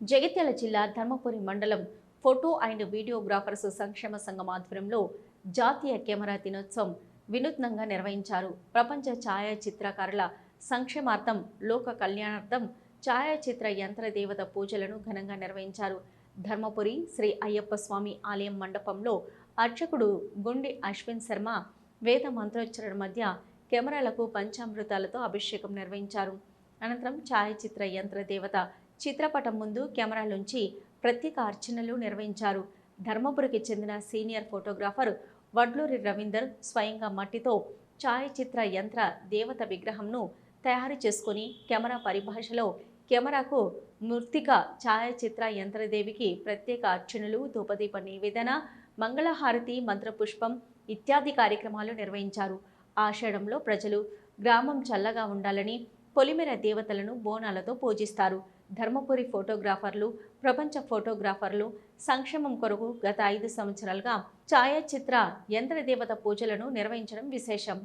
జగిత్యాల జిల్లా ధర్మపురి మండలం photo and videographers సంక్షేమ సంఘం ఆధ్వర్యంలో జాతీయ కెమెరా దినోత్సవం వినూత్నంగా నిర్వహించారు. ప్రపంచ ఛాయాచిత్రకారుల సంక్షేమార్థం లోక కళ్యాణార్థం ఛాయాచిత్ర యంత్ర దేవత పూజలను ఘనంగా నిర్వహించారు. ధర్మపురి శ్రీ అయ్యప్ప స్వామి ఆలయం మండపంలో అర్చకుడు గుండి అశ్విన్ శర్మ వేద మంత్రోచ్చరణ మధ్య కెమెరాలకు పంచామృతాలతో అభిషేకం నిర్వహించారు. అనంతరం ఛాయాచిత్ర యంత్ర దేవత చిత్రపటం ముందు కెమెరాలుంచి ప్రత్యేక అర్చనలు నిర్వహించారు. ధర్మపురికి చెందిన సీనియర్ ఫోటోగ్రాఫర్ వడ్లూరి రవీందర్ స్వయంగా మట్టితో ఛాయాచిత్ర యంత్ర దేవత విగ్రహంను తయారు చేసుకుని కెమెరా పరిభాషలో కెమెరాకు మృతిక ఛాయాచిత్ర యంత్రదేవికి ప్రత్యేక అర్చనలు ధూపదీప నివేదన మంగళహారతి మంత్రపుష్పం ఇత్యాది కార్యక్రమాలు నిర్వహించారు. ఆషాఢంలో ప్రజలు గ్రామం చల్లగా ఉండాలని పొలిమెర దేవతలను బోనాలతో పూజిస్తారు. ధర్మపురి ఫోటోగ్రాఫర్లు ప్రపంచ ఫోటోగ్రాఫర్లు సంక్షేమం కొరకు గత ఐదు సంవత్సరాలుగా ఛాయాచిత్ర యంత్రదేవత పూజలను నిర్వహించడం విశేషం.